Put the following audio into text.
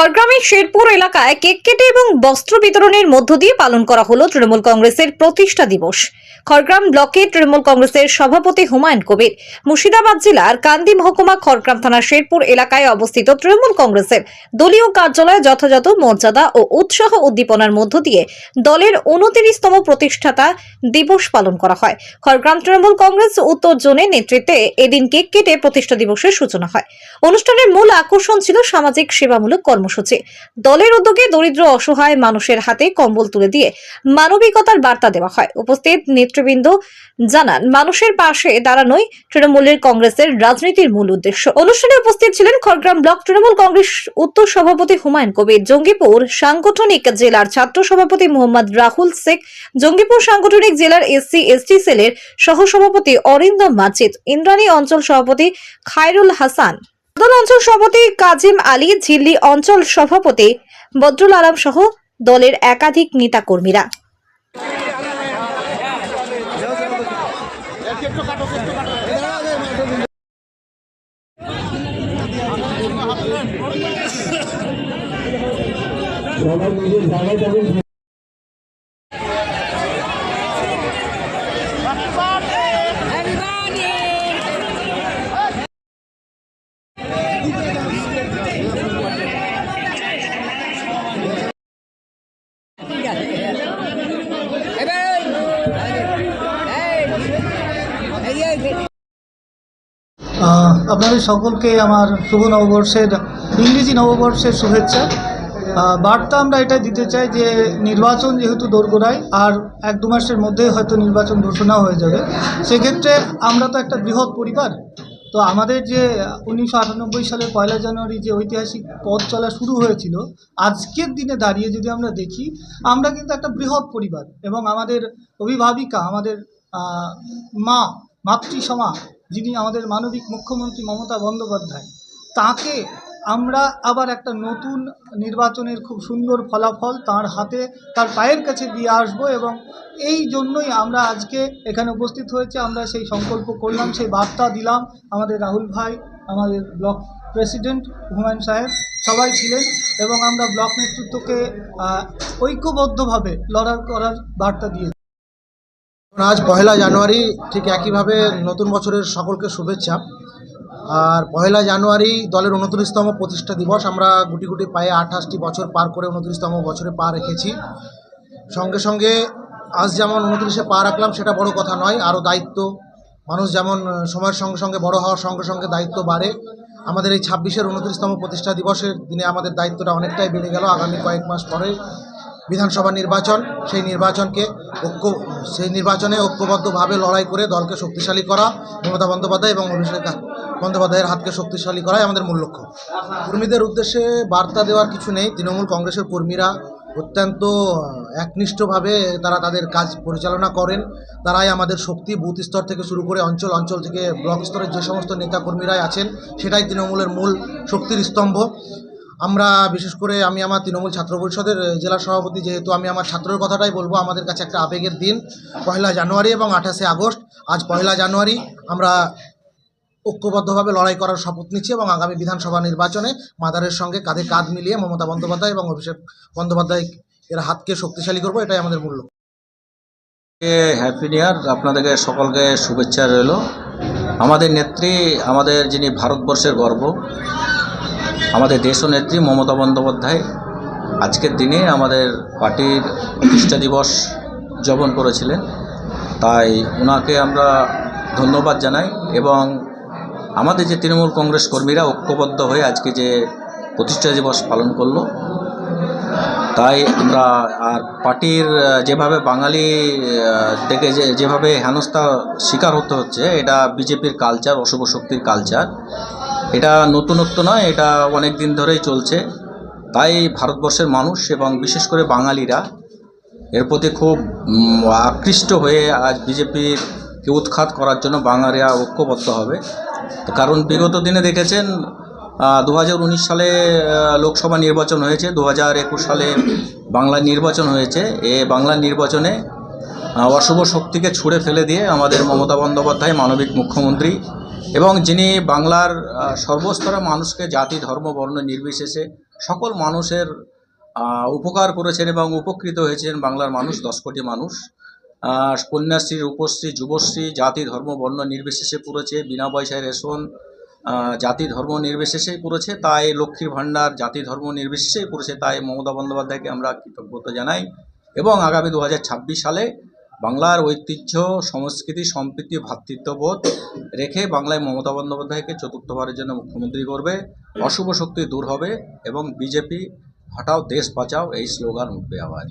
খড়গ্রামের শেরপুর এলাকায় কেক কেটে এবং বস্ত্র বিতরণের মধ্য দিয়ে পালন করা হলো তৃণমূল কংগ্রেসের প্রতিষ্ঠা দিবস। খড়গ্রাম ব্লকে তৃণমূল কংগ্রেসের সভাপতি হুমায়ুন কবির, মুর্শিদাবাদ জেলার কান্দি মহকুমা খড়গ্রাম থানার শেরপুর এলাকায় অবস্থিত তৃণমূল কংগ্রেসের দলীয় কার্যালয়ে যথাযথ মর্যাদা ও উৎসাহ উদ্দীপনার মধ্য দিয়ে দলের উনতিরিশতম প্রতিষ্ঠাতা দিবস পালন করা হয়। খড়গ্রাম তৃণমূল কংগ্রেস উত্তর জোনের নেতৃত্বে এদিন কেক কেটে প্রতিষ্ঠা দিবসের সূচনা হয়। অনুষ্ঠানের মূল আকর্ষণ ছিল সামাজিক সেবামূলক কর্মসূচি। দলের উদ্যোগে দরিদ্র, অসহায় মানুষের হাতে কম্বল তুলে দিয়ে মানবিকতার বার্তা দেওয়া হয়। উপস্থিত নেতৃবৃন্দ জানান, মানুষের পাশে দাঁড়ানোই তৃণমূলের কংগ্রেসের রাজনীতির মূল উদ্দেশ্য। অনুষ্ঠানে উপস্থিত ছিলেন খড়গ্রাম ব্লক তৃণমূল কংগ্রেস উত্তর সভাপতি হুমায়ুন কবির, জঙ্গিপুর সাংগঠনিক জেলার ছাত্র সভাপতি মোহাম্মদ রাহুল শেখ, জঙ্গিপুর সাংগঠনিক জেলার এসসি, এসটি সেলের সহসভাপতি অরিন্দম মাজিদ, ইন্দ্রাণী অঞ্চল সভাপতি খায়রুল হাসান। সদর অঞ্চল সভাপতি কাজিম আলী, ঝিল্লি অঞ্চল সভাপতি বদরুল আলম সহ দলের একাধিক নেতাকর্মীরা। জায়গায় আপনাদের সকলকে আমার শুভ নববর্ষের, ইংরেজি নববর্ষের শুভেচ্ছা। বার্তা আমরা এটা দিতে চাই যে নির্বাচন যেহেতু দোরগোড়ায়, আর এক দু মাসের মধ্যেই হয়তো নির্বাচন ঘোষণা হয়ে যাবে। সেক্ষেত্রে আমরা তো একটা বৃহৎ পরিবার তো আমাদের যে উনিশশো আটানব্বই সালের পয়লা জানুয়ারি যে ঐতিহাসিক পথ চলা শুরু হয়েছিল, আজকের দিনে দাঁড়িয়ে যদি আমরা দেখি, আমরা কিন্তু একটা বৃহৎ পরিবার এবং আমাদের অভিভাবিকা, আমাদের মা মাতৃসমা যিনি আমাদের মানবিক মুখ্যমন্ত্রী মমতা বন্দ্যোপাধ্যায়, তাকে আমরা আবার একটা নতুন নির্বাচনের খুব সুন্দর ফলাফল তার হাতে, তার পায়ের কাছে দিয়ে আসব এবং এই জন্যই আমরা আজকে এখানে উপস্থিত হয়েছে। আমরা সেই সংকল্প করলাম, সেই বার্তা দিলাম। আমাদের রাহুল ভাই, আমাদের ব্লক প্রেসিডেন্ট হুমায়ুন সাহেব সবাই ছিলেন এবং আমরা ব্লক নেতৃত্বকে ঐক্যবদ্ধভাবে লড়াই করার বার্তা দিয়ে আজ পহেলা জানুয়ারি ঠিক একইভাবে নতুন বছরের সকলকে শুভেচ্ছা। আর পয়লা জানুয়ারি দলের উনত্রিশতম প্রতিষ্ঠা দিবস। আমরা গুটি গুটি পায়ে আঠাশটি বছর পার করে উনত্রিশতম বছরে পা রেখেছি। সঙ্গে সঙ্গে আজ যেমন উনত্রিশে পা রাখলাম, সেটা বড় কথা নয় আরও দায়িত্ব। মানুষ যেমন সময়ের সঙ্গে সঙ্গে বড় হওয়ার সঙ্গে সঙ্গে দায়িত্ব বাড়ে। আমাদের এই ছাব্বিশের উনত্রিশতম প্রতিষ্ঠা দিবসের দিনে আমাদের দায়িত্বটা অনেকটাই বেড়ে গেল। আগামী কয়েক মাস পরে বিধানসভা নির্বাচন, সেই নির্বাচনকে ঐক্য, সেই নির্বাচনে ঐক্যবদ্ধভাবে লড়াই করে দলকে শক্তিশালী করা মমতা বন্দ্যোপাধ্যায় এবং অভিষেক বন্দ্যোপাধ্যায়ের হাতকে শক্তিশালী করাই আমাদের মূল লক্ষ্য। কর্মীদের উদ্দেশ্যে বার্তা দেওয়ার কিছু নেই। তৃণমূল কংগ্রেসের কর্মীরা অত্যন্ত একনিষ্ঠভাবে তারা তাদের কাজ পরিচালনা করেন। তারাই আমাদের শক্তি বুথ স্তর থেকে শুরু করে অঞ্চল অঞ্চল থেকে ব্লক স্তরের যে সমস্ত নেতাকর্মীরাই আছেন, সেটাই তৃণমূলের মূল শক্তির স্তম্ভ। আমরা, বিশেষ করে আমি আমার তৃণমূল ছাত্র পরিষদের জেলা সভাপতি, যেহেতু আমি আমার ছাত্রের কথাটাই বলব, আমাদের কাছে একটা আবেগের দিন। পয়লা জানুয়ারি এবং আঠাশে আগস্ট, আজ পয়লা জানুয়ারি, আমরা ঐক্যবদ্ধভাবে লড়াই করার শপথ নিচ্ছি এবং আগামী বিধানসভা নির্বাচনে মাদারের সঙ্গে কাঁধে কাঁধ মিলিয়ে মমতা বন্দ্যোপাধ্যায় এবং অভিষেক বন্দ্যোপাধ্যায় এর হাতকে শক্তিশালী করব, এটাই আমাদের মূল্য হ্যাপি নিউ ইয়ার, আপনাদেরকে সকলকে শুভেচ্ছা রইল। আমাদের নেত্রী, আমাদের যিনি ভারতবর্ষের গর্ব আমাদের দেশ নেত্রী মমতা বন্দ্যোপাধ্যায় আজকের দিনে আমাদের পার্টির প্রতিষ্ঠা দিবস উদযাপন করেছিলেন। তাই ওনাকে আমরা ধন্যবাদ জানাই এবং আমাদের যে তৃণমূল কংগ্রেস কর্মীরা ঐক্যবদ্ধ হয়ে আজকে যে প্রতিষ্ঠা দিবস পালন করল, তাই আমরা আর পার্টির যেভাবে বাঙালি থেকে যে, যেভাবে হেনস্থা শিকার হতে হচ্ছে, এটা বিজেপির কালচার অশুভ শক্তির কালচার এটা নতুনত্ব নয়, এটা অনেক দিন ধরেই চলছে। তাই ভারতবর্ষের মানুষ এবং বিশেষ করে বাঙালিরা এর প্রতি খুব আকৃষ্ট হয়ে আজ বিজেপিকে উৎখাত করার জন্য বাঙালিরা ঐক্যবদ্ধ হবে। কারণ বিগত দিনে দেখেছেন দু হাজার উনিশ সালে লোকসভা নির্বাচন হয়েছে দু হাজার একুশ সালে বাংলা নির্বাচন হয়েছে। এ বাংলার নির্বাচনে অশুভ শক্তিকে ছুঁড়ে ফেলে দিয়ে আমাদের মমতা বন্দ্যোপাধ্যায়, মানবিক মুখ্যমন্ত্রী এবং যিনি বাংলার সর্বস্তরের মানুষকে জাতি, ধর্ম, বর্ণ নির্বিশেষে সকল মানুষের উপকার করেছেন এবং উপকৃত হয়েছেন বাংলার মানুষ, দশ কোটি মানুষ। কন্যাশ্রী, রূপশ্রী, যুবশ্রী, জাতি, ধর্ম, বর্ণ নির্বিশেষে পুরেছে, বিনা পয়সায় রেশন জাতি, ধর্ম নির্বিশেষেই পুরেছে, তাই লক্ষ্মীর ভাণ্ডার জাতি, ধর্ম নির্বিশেষেই পুরেছে, তাই মমতা বন্দ্যোপাধ্যায়কে আমরা কৃতজ্ঞতা জানাই। এবং আগামী দু হাজার ছাব্বিশ সালে বাংলার ঐতিহ্য, সংস্কৃতি, সম্প্রীতি, ভ্রাতৃত্ববোধ রেখে বাংলায় মমতা বন্দ্যোপাধ্যায়কে চতুর্থবারের জন্য মুখ্যমন্ত্রী করবে। অশুভ শক্তি দূর হবে এবং বিজেপি, হটাও দেশ বাঁচাও, এই স্লোগান উঠবে আওয়াজ।